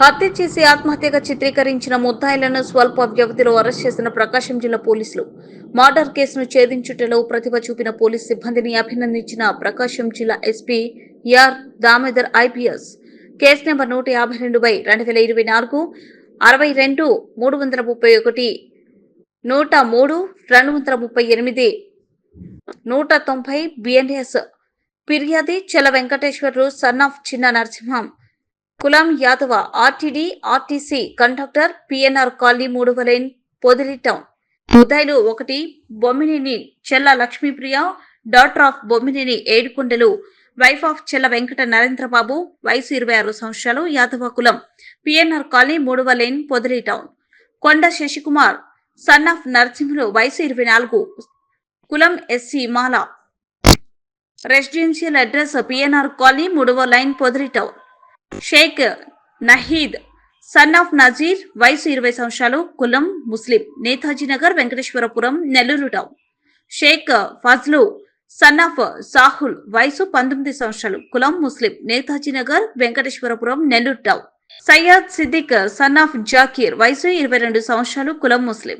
హత్య చేసి ఆత్మహత్యగా చిత్రీకరించిన ముద్దాయిలను స్వల్ప వ్యవధిలో అరెస్ట్ చేసిన ప్రకాశం జిల్లా పోలీసులు. మర్డర్ కేసును ఛేదించుటలో ప్రతిభ చూపిన పోలీస్ సిబ్బందిని అభినందించిన ప్రకాశం జిల్లా SP R Damodar IPS. Case number నూట యాభై రెండు బై రెండు వేల ఇరవై నాలుగు అరవై రెండు మూడు వందల ముప్పై ఒకటి నూట మూడు రెండు వందల ముప్పై ఎనిమిది నూట తొంభై బిఎన్ఎస్ ఫిర్యాది చెల వెంకటేశ్వరరు సన్ ఆఫ్ చిన్న నరసింహం. కులం Yadava RTD RTC conductor PNR colony మూడవ లైన్ పొదిలి టౌన్. ముద్దాయిలు ఒకటి Bommineni Chella Lakshmipriya daughter of Bommineni Yedukondalu wife of Chella Venkata Narendrababu వయసు ఇరవై ఆరు సంవత్సరాలు యాదవ కులం. పిఎన్ఆర్ కాలనీ మూడవ line Podili town. Konda Sasikumar son of Narasimhulu వయసు ఇరవై నాలుగు కులం SC Mala. Residential address PNR colony మూడవ line Podili town. Shaik Naheed son of Nazeer వయసు ఇరవై సంవత్సరాలు కులం Muslim Netaji Nagar Venkateswarapuram Nellore town. Shaik Fazlu son of Sahul వయసు పంతొమ్మిది సంవత్సరాలు కులం Muslim Netaji Nagar Venkateswarapuram Nellore town. Syed Siddiq son of Zakir వయసు ఇరవై రెండు సంవత్సరాలు కులం ముస్లిం.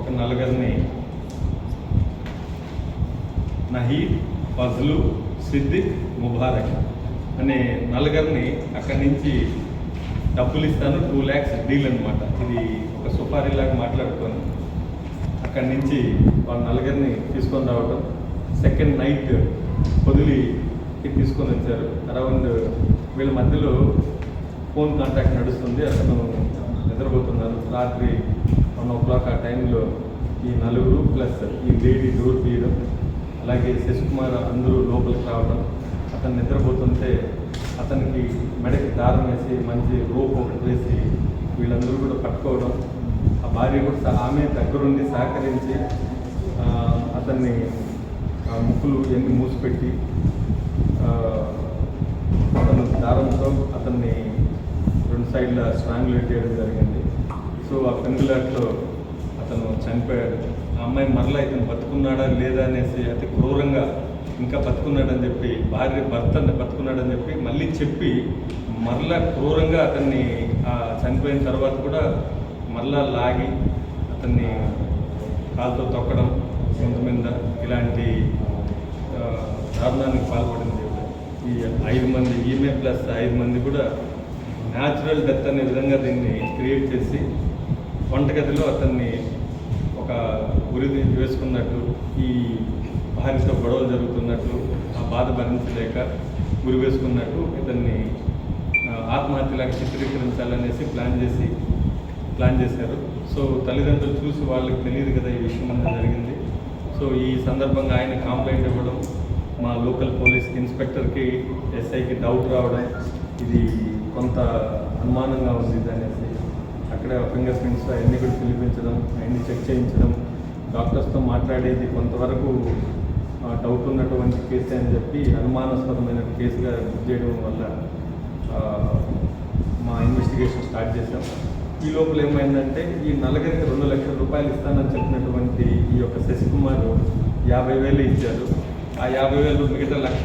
ఒక నలుగురిని నహీద్ ఫజ్లు సిద్దిక్ ముబారక్. అనే నలుగురిని అక్కడి నుంచి డబ్బులు ఇస్తాను టూ ల్యాక్స్ డీల్ అనమాట ఇది ఒక సుపారీలాగా మాట్లాడుకొని అక్కడి నుంచి వాళ్ళ నలుగురిని తీసుకొని రావడం సెకండ్ నైట్ పొదిలికి తీసుకొని వచ్చారు. అరౌండ్ వీళ్ళ మధ్యలో ఫోన్ కాంటాక్ట్ నడుస్తుంది. అతను నిద్రపోతున్నారు. రాత్రి వన్ ఓ క్లాక్ ఆ టైంలో ఈ నలుగురు ప్లస్ ఈ లేడీ డోర్ తీయడం అలాగే శశికుమార్ అందరూ లోపలికి రావడం అతను నిద్రపోతుంటే అతనికి మెడకి దారం వేసి మంచి రోప్ ఒకటి వేసి వీళ్ళందరూ కూడా పట్టుకోవడం. ఆ భార్య కూడా ఆమె దగ్గరుండి సహకరించి అతన్ని ఆ, ముక్కులు ఎన్ని మూసిపెట్టి అతను దారంతో అతన్ని రెండు సైడ్ల స్ట్రాంగ్యులేట్ చేయడం జరిగింది. సో ఆ పెంగులాట్లో అతను చనిపోయాడు. ఆ అమ్మాయి మరలా ఇతను బతుకున్నాడా లేదా అనేసి అతి క్రూరంగా ఇంకా బతుకున్నాడని చెప్పి భార్య భర్త బతుకున్నాడని చెప్పి మళ్ళీ చెప్పి మరలా క్రూరంగా అతన్ని చనిపోయిన తర్వాత కూడా మరలా లాగి అతన్ని కాలుతో తొక్కడం సొంత మీద ఇలాంటి దారుణానికి పాల్పడింది. ఈ ఐదు మంది ఈమె ప్లస్ ఐదు మంది కూడా న్యాచురల్ డెత్ అనే విధంగా దీన్ని క్రియేట్ చేసి వంటగదిలో అతన్ని ఒక ఉరి వేసుకున్నట్లు ఈ భార్యతో గొడవలు జరుగుతున్నట్లు ఆ బాధ భరించలేక ఉరి వేసుకున్నట్టు ఇతన్ని ఆత్మహత్యలాగా చిత్రీకరించాలనేసి ప్లాన్ చేసి ప్లాన్ చేశారు. సో తల్లిదండ్రులు చూసి వాళ్ళకి తెలియదు కదా ఈ విషయం అంతా జరిగింది. సో ఈ సందర్భంగా ఆయన కంప్లైంట్ ఇవ్వడం మా లోకల్ పోలీస్ ఇన్స్పెక్టర్కి ఎస్ఐకి డౌట్ రావడం ఇది కొంత అనుమానంగా ఉంది అనేసి అక్కడ ఫింగర్ ప్రింట్స్ అవన్నీ కూడా పిలిపించడం అవన్నీ చెక్ చేయించడం డాక్టర్స్తో మాట్లాడేది కొంతవరకు డౌట్ ఉన్నటువంటి కేసే అని చెప్పి అనుమానాస్పదమైన కేసుగా బుక్ చేయడం వల్ల మా ఇన్వెస్టిగేషన్ స్టార్ట్ చేశాం. ఈ లోపల ఏమైందంటే ఈ నలుగురికి రెండు లక్షల రూపాయలు ఇస్తానని చెప్పినటువంటి ఈ యొక్క శశికుమార్ యాభై వేలు ఇచ్చారు. ఆ యాభై వేలు మిగతా లక్ష